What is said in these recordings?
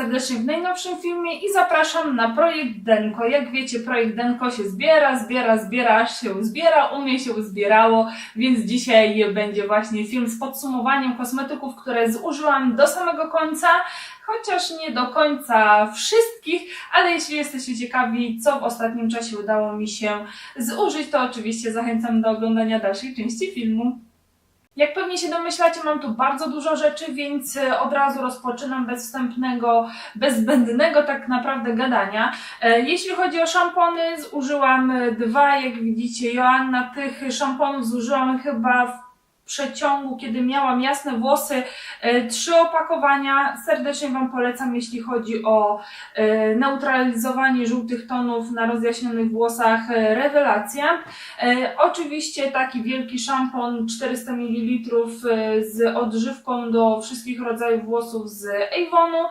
serdecznie w najnowszym filmie i zapraszam na projekt Denko. Jak wiecie, projekt Denko się zbiera, zbiera, zbiera, aż się uzbiera, u mnie się uzbierało, więc dzisiaj będzie właśnie film z podsumowaniem kosmetyków, które zużyłam do samego końca, chociaż nie do końca wszystkich, ale jeśli jesteście ciekawi, co w ostatnim czasie udało mi się zużyć, to oczywiście zachęcam do oglądania dalszej części filmu. Jak pewnie się domyślacie, mam tu bardzo dużo rzeczy, więc e, od razu rozpoczynam bez wstępnego, bez zbędnego tak naprawdę gadania. E, Jeśli chodzi o szampony, zużyłam e, dwa, jak widzicie, Joanna. Tych szamponów zużyłam chyba w przeciągu, kiedy miałam jasne włosy, e, trzy opakowania. Serdecznie Wam polecam, jeśli chodzi o e, neutralizowanie żółtych tonów na rozjaśnionych włosach. e, Rewelacja. Oczywiście taki wielki szampon 400 ml z odżywką do wszystkich rodzajów włosów z Avonu.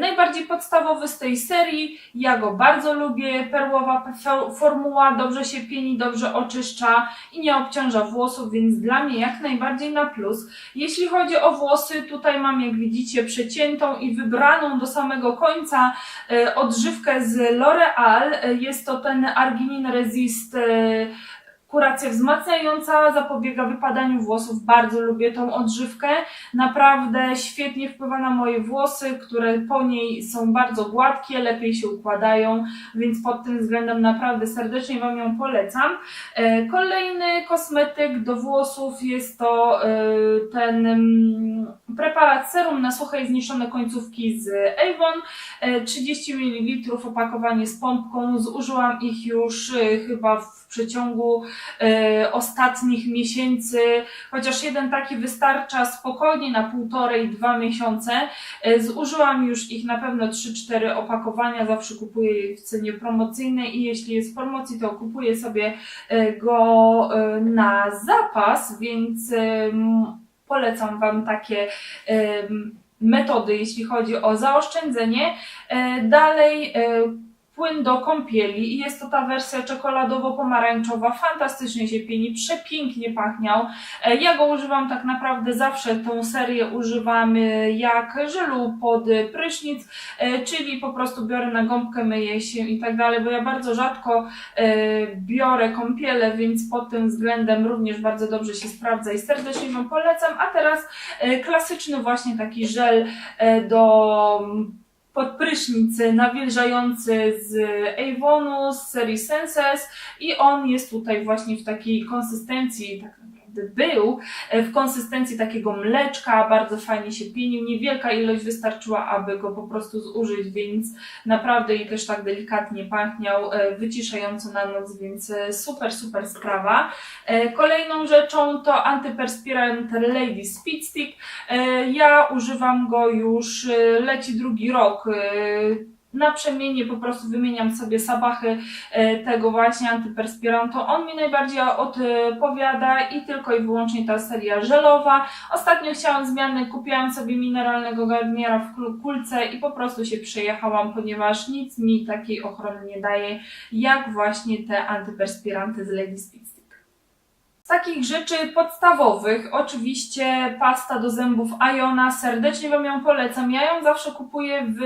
Najbardziej podstawowy z tej serii. Ja go bardzo lubię. Perłowa formuła dobrze się pieni, dobrze oczyszcza i nie obciąża włosów, więc dla mnie jak najbardziej na plus. Jeśli chodzi o włosy, tutaj mam jak widzicie przeciętą i wybraną do samego końca e, odżywkę z L'Oreal. E, Jest to ten Arginin Resist e, kuracja wzmacniająca, zapobiega wypadaniu włosów. Bardzo lubię tą odżywkę. Naprawdę świetnie wpływa na moje włosy, które po niej są bardzo gładkie, lepiej się układają, więc pod tym względem naprawdę serdecznie Wam ją polecam. E, Kolejny kosmetyk do włosów jest to e, ten mm, preparat serum na suche i zniszczone końcówki z Avon. E, 30 ml opakowanie z pompką. Zużyłam ich już e, chyba w przeciągu e, ostatnich miesięcy, chociaż jeden taki wystarcza spokojnie na półtorej, dwa miesiące. E, zużyłam już ich na pewno 3-4 opakowania, zawsze kupuję je w cenie promocyjnej i jeśli jest w promocji, to kupuję sobie e, go e, na zapas, więc polecam Wam takie metody, jeśli chodzi o zaoszczędzenie. E, Dalej e, płyn do kąpieli i jest to ta wersja czekoladowo-pomarańczowa, fantastycznie się pieni, przepięknie pachniał. E, Ja go używam tak naprawdę zawsze, tą serię używam e, jak żelu pod prysznic, e, czyli po prostu biorę na gąbkę, myję się i tak dalej, bo ja bardzo rzadko e, biorę kąpiele, więc pod tym względem również bardzo dobrze się sprawdza i serdecznie Wam polecam. A teraz klasyczny właśnie taki żel do pod prysznic nawilżający z Avonu, z serii Senses i on jest tutaj właśnie w takiej konsystencji, tak był, e, w konsystencji takiego mleczka, bardzo fajnie się pienił, niewielka ilość wystarczyła, aby go po prostu zużyć, więc naprawdę i też tak delikatnie pachniał, e, wyciszająco na noc, więc e, super, super sprawa. Kolejną rzeczą to antyperspirant Lady Speed Stick. Ja używam go już, leci drugi rok. E, Naprzemiennie po prostu wymieniam sobie sabachy e, tego właśnie antyperspirantu. On mi najbardziej odpowiada i tylko i wyłącznie ta seria żelowa. Ostatnio chciałam zmiany, kupiłam sobie mineralnego garniera w kul- kulce i po prostu się przejechałam, ponieważ nic mi takiej ochrony nie daje, jak właśnie te antyperspiranty z Lady Speed Stick. Z takich rzeczy podstawowych, oczywiście pasta do zębów Iona, serdecznie Wam ją polecam. Ja ją zawsze kupuję w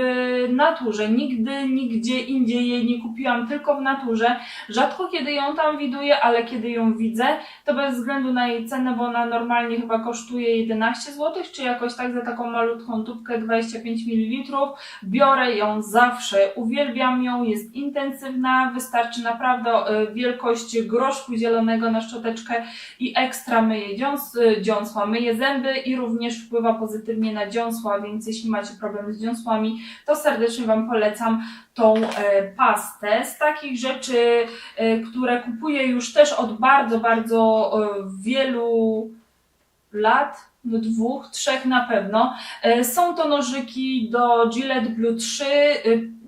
naturze, nigdy, nigdzie indziej jej nie kupiłam, tylko w naturze. Rzadko kiedy ją tam widuję, ale kiedy ją widzę, to bez względu na jej cenę, bo ona normalnie chyba kosztuje 11 zł, czy jakoś tak za taką malutką tubkę 25 ml. Biorę ją zawsze, uwielbiam ją, jest intensywna, wystarczy naprawdę e, wielkość groszku zielonego na szczoteczkę i ekstra myje dziąs, y, dziąsła, myje zęby i również wpływa pozytywnie na dziąsła, więc jeśli macie problem z dziąsłami, to serdecznie Wam polecam tą e, pastę. Z takich rzeczy, e, które kupuję już też od bardzo, bardzo e, wielu lat, no dwóch, trzech na pewno, są to nożyki do Gillette Blue 3, e,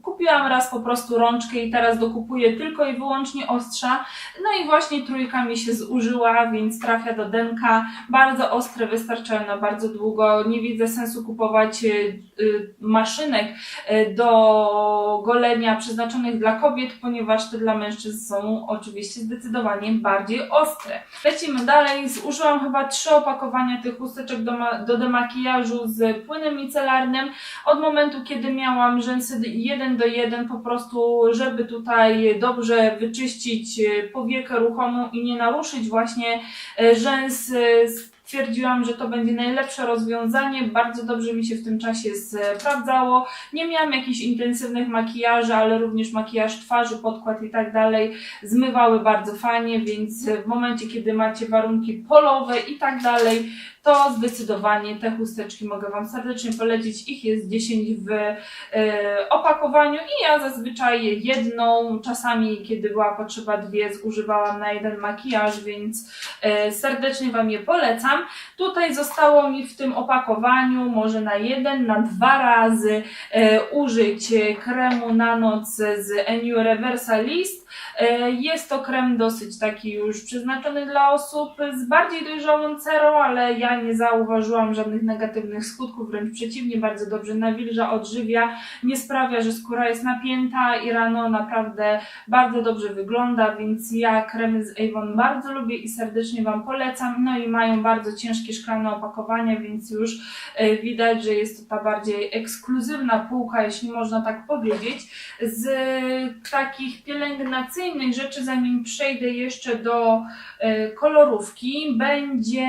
Kupiłam raz po prostu rączkę i teraz dokupuję tylko i wyłącznie ostrza. No i właśnie trójka mi się zużyła, więc trafia do denka. Bardzo ostre, wystarczają na bardzo długo. Nie widzę sensu kupować y, y, maszynek y, do golenia przeznaczonych dla kobiet, ponieważ te dla mężczyzn są oczywiście zdecydowanie bardziej ostre. Lecimy dalej. Zużyłam chyba trzy opakowania tych chusteczek do, do demakijażu z płynem micelarnym. Od momentu, kiedy miałam rzęsy 1 do 1, po prostu, żeby tutaj dobrze wyczyścić e, powiekę ruchomą i nie naruszyć właśnie e, rzęs, e, stwierdziłam, że to będzie najlepsze rozwiązanie. Bardzo dobrze mi się w tym czasie sprawdzało. Nie miałam jakichś intensywnych makijaży, ale również makijaż twarzy, podkład i tak dalej zmywały bardzo fajnie, więc w momencie, kiedy macie warunki polowe i tak dalej, to zdecydowanie te chusteczki mogę Wam serdecznie polecić. Ich jest 10 w e, opakowaniu i ja zazwyczaj jedną, czasami kiedy była potrzeba dwie, zużywałam na jeden makijaż, więc e, serdecznie Wam je polecam. Tutaj zostało mi w tym opakowaniu może na jeden, na dwa razy e, użyć kremu na noc z Eniu Reversalist. Jest to krem dosyć taki już przeznaczony dla osób z bardziej dojrzałą cerą, ale ja nie zauważyłam żadnych negatywnych skutków, wręcz przeciwnie, bardzo dobrze nawilża, odżywia, nie sprawia, że skóra jest napięta i rano naprawdę bardzo dobrze wygląda, więc ja kremy z Avon bardzo lubię i serdecznie Wam polecam. No i mają bardzo ciężkie szklane opakowania, więc już e, widać, że jest to ta bardziej ekskluzywna półka, jeśli można tak powiedzieć. Z takich pielęgnacyjnych rzeczy, zanim przejdę jeszcze do e, kolorówki, będzie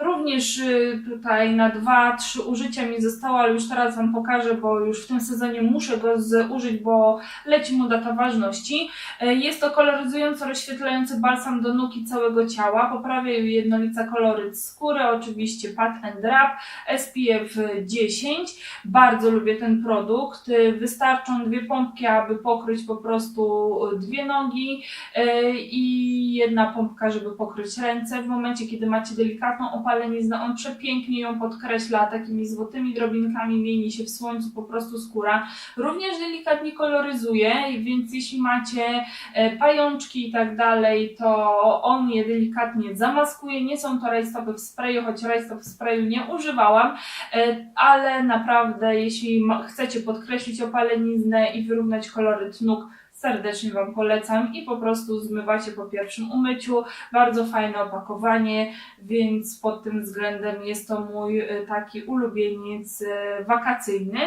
również e, tutaj na dwa, trzy użycia mi zostało, ale już teraz Wam pokażę, bo już w tym sezonie muszę go zużyć, bo leci mu data ważności. E, Jest to koloryzująco rozświetlający balsam do nóg i całego ciała. Poprawia i ujednolica koloryt skóry, oczywiście Pat and Wrap, SPF 10. Bardzo lubię ten produkt. Wystarczą dwie pompki, aby pokryć po prostu dwie nogi e, i jedna pompka, żeby pokryć ręce. W momencie, kiedy macie delikatną opaleniznę, on przepięknie ją podkreśla takimi złotymi drobinkami, mieni się w słońcu po prostu skóra. Również delikatnie koloryzuje, więc jeśli macie e, pajączki i tak dalej, to on je delikatnie zamaskuje. Nie są to rajstopy w sprayu, choć rajstop w sprayu nie używałam, e, ale naprawdę jeśli chcecie podkreślić opaleniznę i wyrównać koloryt nóg, serdecznie Wam polecam i po prostu zmywacie po pierwszym umyciu. Bardzo fajne opakowanie, więc pod tym względem jest to mój e, taki ulubieniec e, wakacyjny,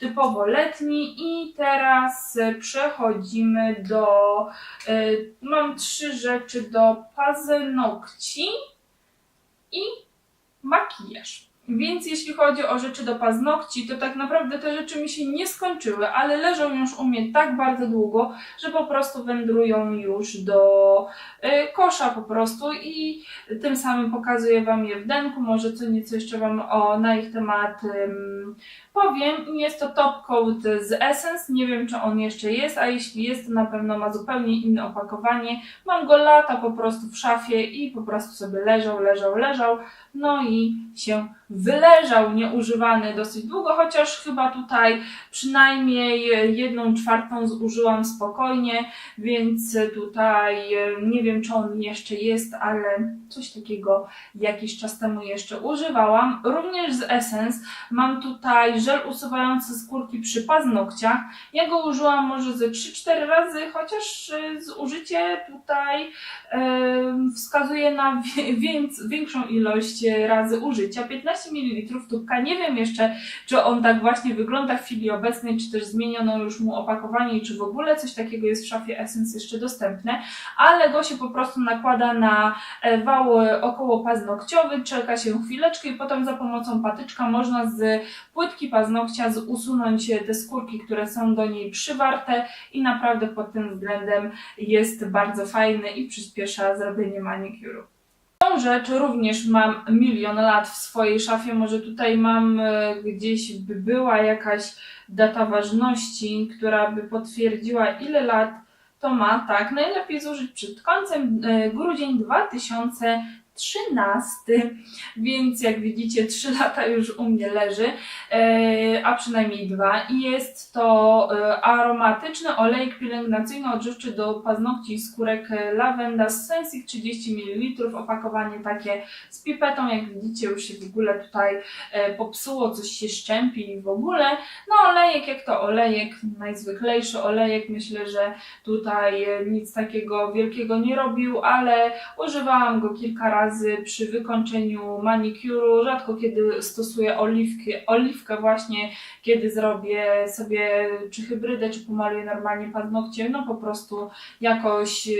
typowo letni. I teraz e, przechodzimy do. Mam trzy rzeczy do paznokci i makijaż. Więc jeśli chodzi o rzeczy do paznokci, to tak naprawdę te rzeczy mi się nie skończyły, ale leżą już u mnie tak bardzo długo, że po prostu wędrują już do y, kosza po prostu i tym samym pokazuję Wam je w denku. Może co nieco jeszcze Wam o, na ich temat ym, powiem. Jest to top coat z Essence. Nie wiem, czy on jeszcze jest, a jeśli jest, to na pewno ma zupełnie inne opakowanie. Mam go lata po prostu w szafie i po prostu sobie leżał, leżał, leżał. No i się wyleżał nieużywany dosyć długo, chociaż chyba tutaj przynajmniej jedną czwartą zużyłam spokojnie, więc tutaj e, nie wiem, czy on jeszcze jest, ale coś takiego jakiś czas temu jeszcze używałam. Również z Essence mam tutaj żel usuwający skórki przy paznokciach. Ja go użyłam może ze 3-4 razy, chociaż e, zużycie tutaj e, wskazuje na większą ilość e, razy użycia. 15 ml tubka. Nie wiem jeszcze, czy on tak właśnie wygląda w chwili obecnej, czy też zmieniono już mu opakowanie czy w ogóle coś takiego jest w szafie Essence jeszcze dostępne, ale go się po prostu nakłada na e, wał e, około paznokciowy, czeka się chwileczkę i potem za pomocą patyczka można z płytki paznokcia usunąć te skórki, które są do niej przywarte i naprawdę pod tym względem jest bardzo fajny i przyspiesza zrobienie manikuru. Tą rzecz również mam milion lat w swojej szafie. Może tutaj mam e, gdzieś by była jakaś data ważności, która by potwierdziła ile lat to ma. Tak, najlepiej zużyć przed końcem e, grudzień 2013 13, więc jak widzicie 3 lata już u mnie leży, e, a przynajmniej dwa. I jest to e, aromatyczny olejek pielęgnacyjno-odżywczy do paznokci i skórek e, Lavenda z Sensic 30 ml, opakowanie takie z pipetą, jak widzicie już się w ogóle tutaj popsuło, coś się szczępi w ogóle. No olejek jak to olejek, najzwyklejszy olejek, myślę, że tutaj nic takiego wielkiego nie robił, ale używałam go kilka razy przy wykończeniu manikuru, rzadko kiedy stosuję oliwki, oliwkę właśnie, kiedy zrobię sobie czy hybrydę, czy pomaluję normalnie paznokcie, no po prostu jakoś e,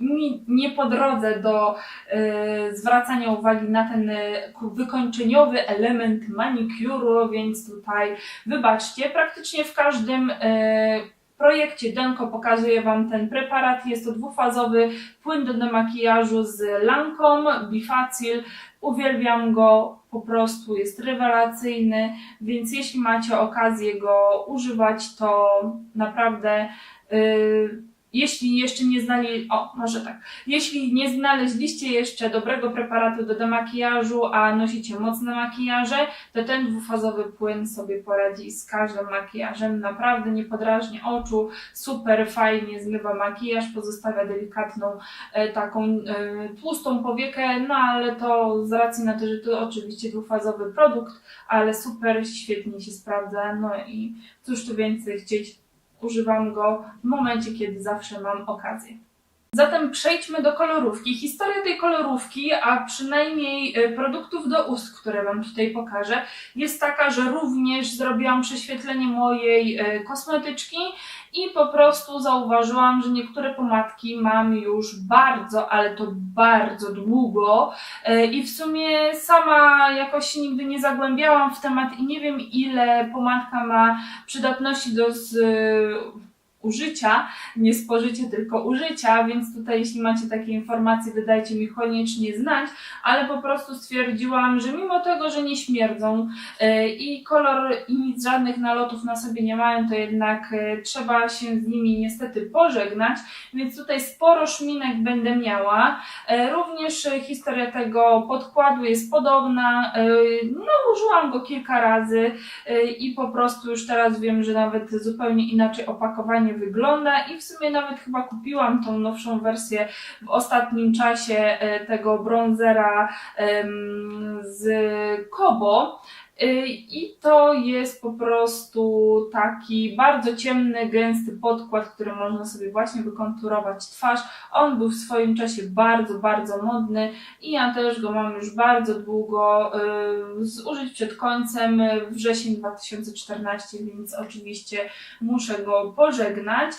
mi nie po drodze do e, zwracania uwagi na ten wykończeniowy element manikuru, więc tutaj wybaczcie, praktycznie w każdym e, projekcie Denko pokazuję Wam ten preparat. Jest to dwufazowy płyn do demakijażu z Lancome Bifacil. Uwielbiam go, po prostu jest rewelacyjny, więc jeśli macie okazję go używać, to naprawdę yy, jeśli jeszcze nie znali, o może tak, jeśli nie znaleźliście jeszcze dobrego preparatu do demakijażu, a nosicie mocne makijaże, to ten dwufazowy płyn sobie poradzi z każdym makijażem. Naprawdę nie podrażni oczu, super fajnie zmywa makijaż, pozostawia delikatną e, taką e, tłustą powiekę, no ale to z racji na to, że to oczywiście dwufazowy produkt, ale super, świetnie się sprawdza, no i cóż tu więcej chcieć, używam go w momencie, kiedy zawsze mam okazję. Zatem przejdźmy do kolorówki. Historia tej kolorówki, a przynajmniej e, produktów do ust, które Wam tutaj pokażę, jest taka, że również zrobiłam prześwietlenie mojej e, kosmetyczki i po prostu zauważyłam, że niektóre pomadki mam już bardzo, ale to bardzo długo. E, i w sumie sama jakoś się nigdy nie zagłębiałam w temat i nie wiem ile pomadka ma przydatności do z, użycia, nie spożycie, tylko użycia, więc tutaj jeśli macie takie informacje, wydajcie mi koniecznie znać, ale po prostu stwierdziłam, że mimo tego, że nie śmierdzą e, i kolor i nic żadnych nalotów na sobie nie mają, to jednak e, trzeba się z nimi niestety pożegnać, więc tutaj sporo szminek będę miała. E, Również historia tego podkładu jest podobna, no użyłam go kilka razy i po prostu już teraz wiem, że nawet zupełnie inaczej opakowanie wygląda i w sumie nawet chyba kupiłam tą nowszą wersję w ostatnim czasie e, tego bronzera z Kobo. Y, I to jest po prostu taki bardzo ciemny, gęsty podkład, który można sobie właśnie wykonturować twarz. On był w swoim czasie bardzo, bardzo modny i ja też go mam już bardzo długo. y, Zużyć przed końcem y, wrzesień 2014, więc oczywiście muszę go pożegnać.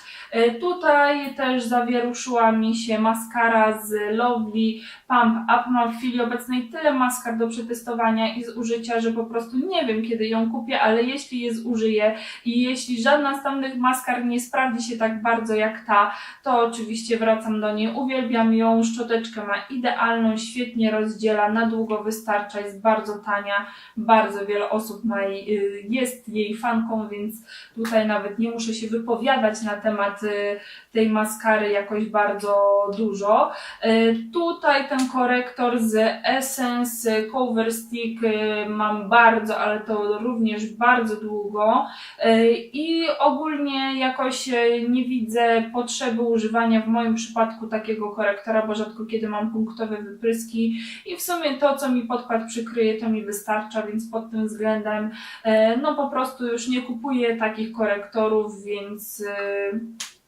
Tutaj też zawieruszyła mi się maskara z Lovely Pump Up. Mam w chwili obecnej tyle maskar do przetestowania i z użycia, że po prostu nie wiem kiedy ją kupię, ale jeśli je zużyję i jeśli żadna z tamtych maskar nie sprawdzi się tak bardzo jak ta, to oczywiście wracam do niej. Uwielbiam ją, szczoteczkę ma idealną, świetnie rozdziela, na długo wystarcza, jest bardzo tania, bardzo wiele osób ma jej, y, jest jej fanką, więc tutaj nawet nie muszę się wypowiadać na temat y, tej maskary jakoś bardzo dużo. Y, Tutaj ten korektor z Essence Cover Stick mam bardzo, ale to również bardzo długo Y, i ogólnie jakoś y, nie widzę potrzeby używania w moim przypadku takiego korektora, bo rzadko kiedy mam punktowe wypryski i w sumie to, co mi podkład przykryje, to mi wystarcza, więc pod tym względem y, no po prostu już nie kupuję takich korektorów, więc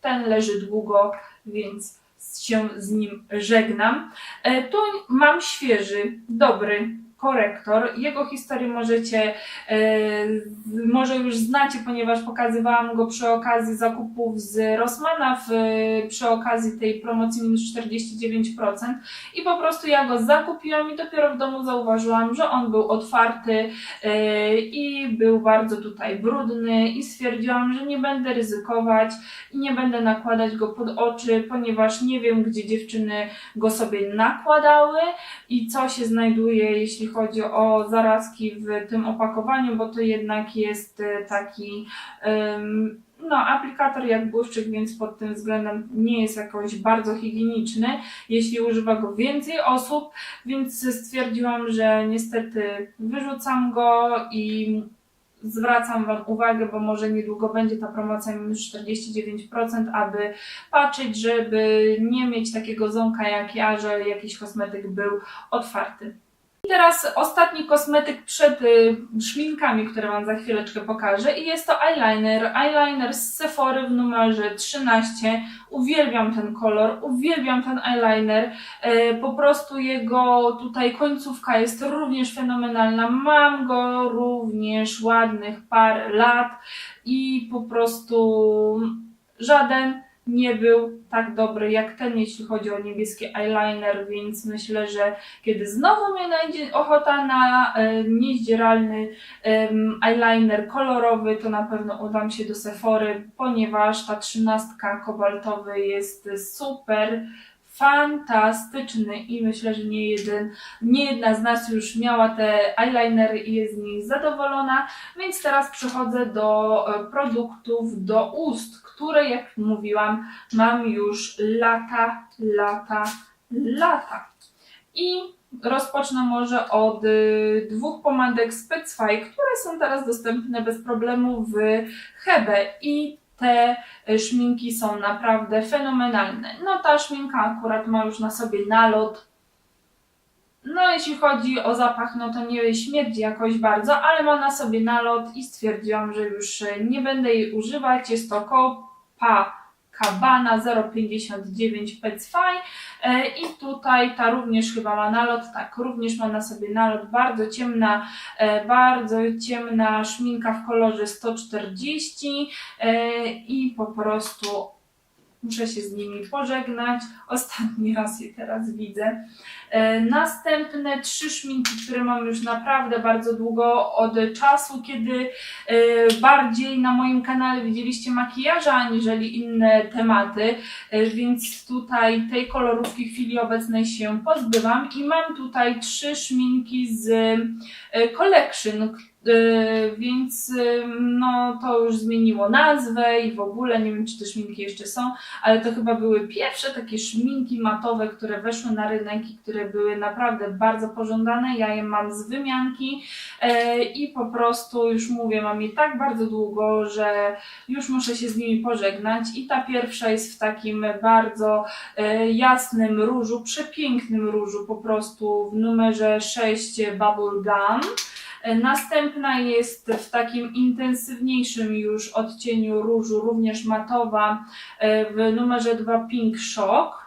ten leży długo, więc się z nim żegnam. E, Tu mam świeży, dobry korektor. Jego historię możecie, e, może już znacie, ponieważ pokazywałam go przy okazji zakupów z Rossmana, w, przy okazji tej promocji minus 49%. I po prostu ja go zakupiłam i dopiero w domu zauważyłam, że on był otwarty e, i był bardzo tutaj brudny i stwierdziłam, że nie będę ryzykować i nie będę nakładać go pod oczy, ponieważ nie wiem, gdzie dziewczyny go sobie nakładały i co się znajduje, jeśli chodzi o zarazki w tym opakowaniu, bo to jednak jest e, taki no, aplikator jak błyszczyk, więc pod tym względem nie jest jakoś bardzo higieniczny, jeśli używa go więcej osób, więc stwierdziłam, że niestety wyrzucam go i zwracam Wam uwagę, bo może niedługo będzie ta promocja minus 49%, aby patrzeć, żeby nie mieć takiego ząka jak ja, że jakiś kosmetyk był otwarty. I teraz ostatni kosmetyk przed y, szminkami, które Wam za chwileczkę pokażę i jest to eyeliner. Eyeliner z Sephory w numerze 13. Uwielbiam ten kolor, uwielbiam ten eyeliner. E, po prostu jego tutaj końcówka jest również fenomenalna. Mam go również ładnych parę lat i po prostu żaden nie był tak dobry jak ten, jeśli chodzi o niebieski eyeliner, więc myślę, że kiedy znowu mnie będzie ochota na e, niezdzieralny em, eyeliner kolorowy, to na pewno udam się do Sephory, ponieważ ta trzynastka kobaltowy jest super fantastyczny i myślę, że nie, jeden, nie jedna z nas już miała te eyelinery i jest z nich zadowolona, więc teraz przechodzę do e, produktów do ust, które jak mówiłam mam już lata, lata, lata. I rozpocznę może od y, dwóch pomadek Specsfy, które są teraz dostępne bez problemu w Hebe i te y, szminki są naprawdę fenomenalne. No ta szminka akurat ma już na sobie nalot. Jeśli chodzi o zapach, no to nie śmierdzi jakoś bardzo, ale ma na sobie nalot i stwierdziłam, że już y, nie będę jej używać. Jest to Copa Cabana 059 Petsfy E, i tutaj ta również chyba ma nalot, tak, również ma na sobie nalot, bardzo ciemna, e, bardzo ciemna szminka w kolorze 140 e, i po prostu muszę się z nimi pożegnać. Ostatni raz je teraz widzę. E, Następne trzy szminki, które mam już naprawdę bardzo długo od czasu, kiedy e, bardziej na moim kanale widzieliście makijaże aniżeli inne tematy, e, więc tutaj tej kolorówki w chwili obecnej się pozbywam i mam tutaj trzy szminki z Collection, więc e, no to już zmieniło nazwę i w ogóle nie wiem czy te szminki jeszcze są, ale to chyba były pierwsze takie szminki matowe, które weszły na rynek i które były naprawdę bardzo pożądane. Ja je mam z wymianki e, i po prostu już mówię, mam je tak bardzo długo, że już muszę się z nimi pożegnać. I ta pierwsza jest w takim bardzo e, jasnym różu, przepięknym różu, po prostu w numerze 6 Bubble Gum. Następna jest w takim intensywniejszym już odcieniu różu, również matowa, e, w numerze 2 Pink Shock.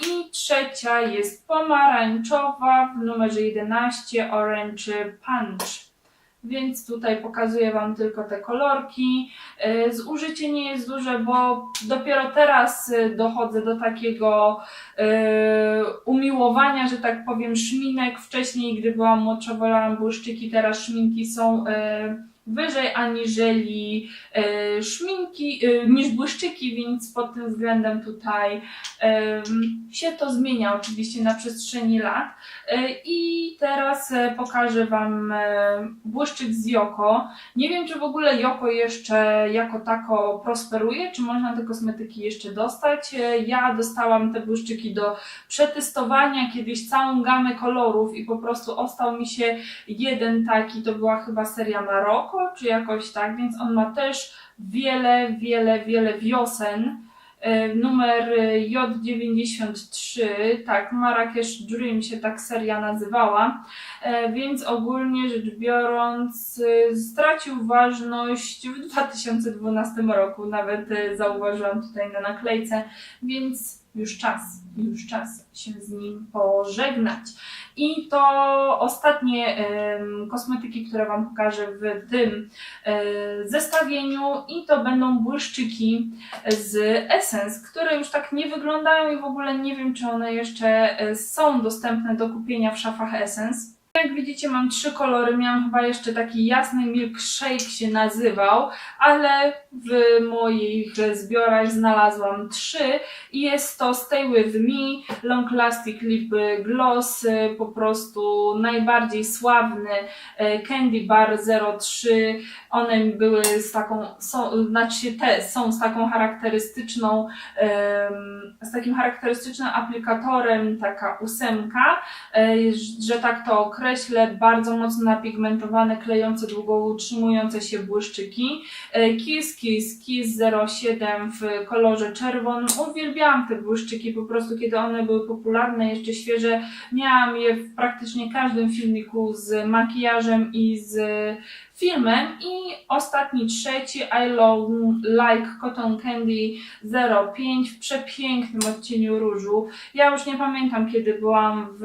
I trzecia jest pomarańczowa w numerze 11 Orange Punch. Więc tutaj pokazuję Wam tylko te kolorki. E, Zużycie nie jest duże, bo dopiero teraz e, dochodzę do takiego e, umiłowania, że tak powiem, szminek. Wcześniej, gdy byłam młodsza, wolałam błyszczyki, teraz szminki są wyżej aniżeli e, szminki, e, niż błyszczyki, więc pod tym względem tutaj em, się to zmienia oczywiście na przestrzeni lat. E, I teraz e, pokażę Wam e, błyszczyk z Joko. Nie wiem, czy w ogóle Joko jeszcze jako tako prosperuje, czy można te kosmetyki jeszcze dostać. E, Ja dostałam te błyszczyki do przetestowania kiedyś całą gamę kolorów i po prostu ostał mi się jeden taki, to była chyba seria Maroko, czy jakoś tak, więc on ma też wiele, wiele, wiele wiosen. E, Numer e, J93, tak, Marrakesz Dream się tak seria nazywała, E, więc ogólnie rzecz biorąc stracił ważność w 2012 roku, nawet zauważyłam tutaj na naklejce, więc już czas, już czas się z nim pożegnać. I to ostatnie em, kosmetyki, które Wam pokażę w tym e, zestawieniu i to będą błyszczyki z Essence, które już tak nie wyglądają i w ogóle nie wiem, czy one jeszcze e, są dostępne do kupienia w szafach Essence. Jak widzicie, mam trzy kolory. Miałam chyba jeszcze taki jasny milkshake się nazywał, ale w moich zbiorach znalazłam trzy i jest to Stay With Me, Long Lasting Lip Gloss, y, po prostu najbardziej sławny e, Candy Bar 03. One były z taką, są, znaczy te są z taką charakterystyczną, z takim charakterystycznym aplikatorem, taka ósemka, e, że tak to określę, bardzo mocno napigmentowane, klejące, długo utrzymujące się błyszczyki. Kiss Kiss Kiss 07 w kolorze czerwonym. Uwielbiałam te błyszczyki po prostu, kiedy one były popularne, jeszcze świeże. Miałam je w praktycznie każdym filmiku z makijażem i z filmem. I ostatni, trzeci, I Love Like Cotton Candy 05 w przepięknym odcieniu różu. Ja już nie pamiętam, kiedy byłam w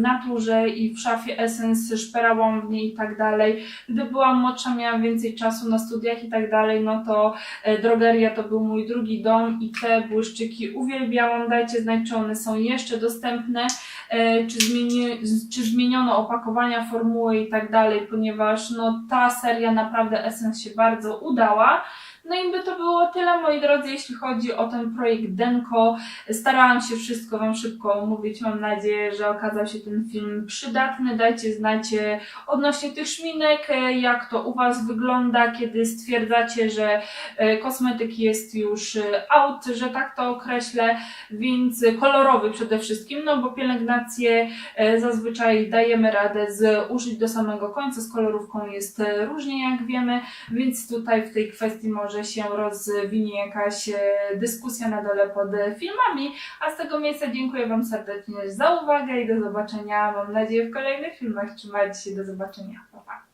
naturze i w szafie Essence, szperałam w niej i tak dalej. Gdy byłam młodsza, miałam więcej czasu na studiach i tak dalej, no to e, drogeria to był mój drugi dom i te błyszczyki uwielbiałam. Dajcie znać, czy one są jeszcze dostępne, czy, zmieni, czy zmieniono opakowania, formuły i tak dalej, ponieważ no ta seria naprawdę Essence się bardzo udała. No i by to było tyle, moi drodzy, jeśli chodzi o ten projekt Denko. Starałam się wszystko Wam szybko omówić. Mam nadzieję, że okazał się ten film przydatny. Dajcie znać e, odnośnie tych szminek, e, jak to u Was wygląda, kiedy stwierdzacie, że e, kosmetyk jest już out, że tak to określę, więc kolorowy przede wszystkim, no bo pielęgnację zazwyczaj dajemy radę z użyć do samego końca, z kolorówką jest różnie, jak wiemy, więc tutaj w tej kwestii może się rozwinie jakaś e, dyskusja na dole pod e, filmami, a z tego miejsca dziękuję Wam serdecznie za uwagę i do zobaczenia, mam nadzieję, w kolejnych filmach. Trzymajcie się, do zobaczenia. Pa, pa.